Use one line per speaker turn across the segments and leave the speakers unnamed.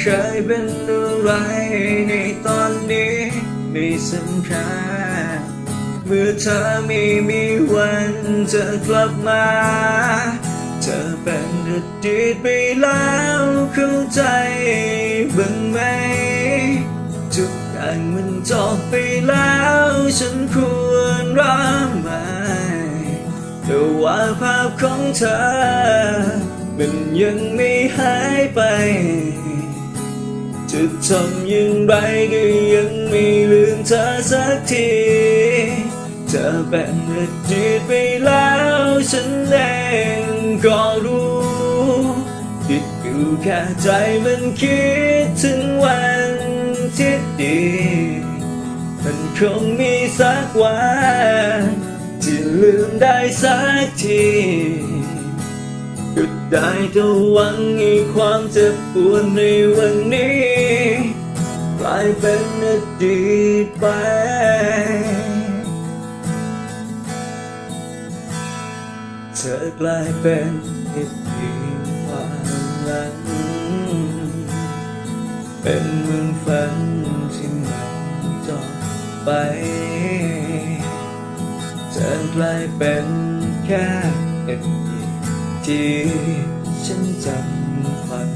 เคยเป็นอะไรในตอนนี้ไม่สำคัญเมื่อเธอไม่มีวันจะกลับมา เธอเป็นอดีตไปแล้วเข้าใจบ้างไหมทุกอย่างมันจบไปแล้ว ฉันควรรับไหมแต่ว่าภาพของเธอ มันยังไม่หายไป จะทำอย่างไรก็ยังไม่ลืมเธอสักที เธอเป็นอดีตไปแล้วฉันเองก็รู้ติดอยู่แค่ใจมันคิดถึงวันที่ดี มันคงมีสักวันที่ลืมได้สักที ได้แต่หวังให้ความเจ็บปวดในวันนี้กลายเป็นอดีตไปเธอกลายเป็นแค่เพียงความหลังเป็นเมืองฝันที่มันจบไปเธอกลายเป็นแค่อดีต ที่ฉันจำฝัน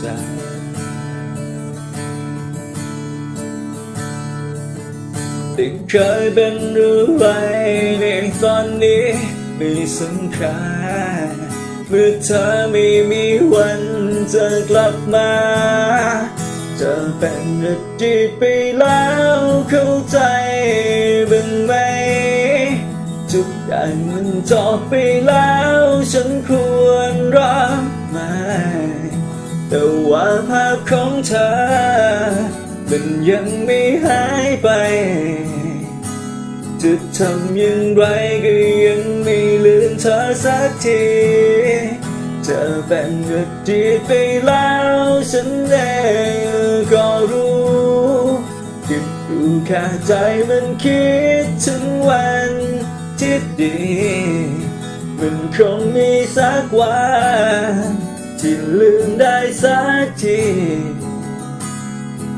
ใจที่เคยเป็นอะไรในตอนนี้ไม่สำคัญเมื่อเธอไม่มีวันจะกลับมา จะเป็นอดีตไปแล้วเข้าใจบ้างไหม ทุกอย่างมันจบไปแล้ว ฉันควรรับไหมแต่ว่าภาพของเธอ มันยังไม่หายไป จะทำอย่างไรก็ยังไม่ลืมเธอสักที เธอเป็นอดีตไปแล้ว ฉันเองก็รู้เก็บอยู่แค่ใจมันคิดถึงวัน ที่ดี มันคงมีสักวันที่ลืมได้สักที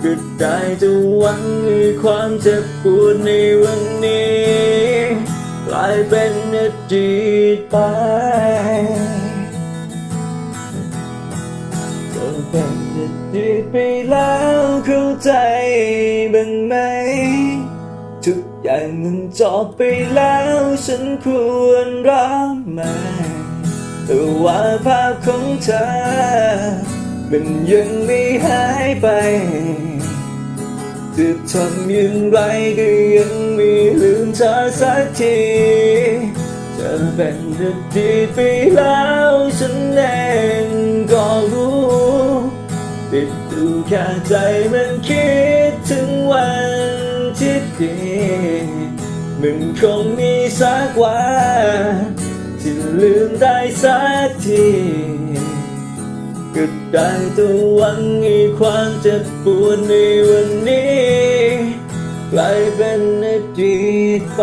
ก็ได้จะหวังให้ความเจ็บปวดในวันนี้กลายเป็นอดีตไปก็เป็นอดีตไปแล้วเข้าใจบ้างไหม อย่างมันจบไปแล้วฉันควรรับไหมแต่ว่าภาพของเธอ มันยังไม่หายไปจะทำอย่างไรก็ยังไม่ลืมเธอสักทีจะเป็นอดีตไปแล้วฉันเอง ติดอยู่แค่ใจมันคิดถึงวันที่ดีมันคงมีสักวันที่ลืมได้สักทีก็ได้ต่หวังให้ความเจ็บปวดในวันนี้กลายเป็นอดีตไป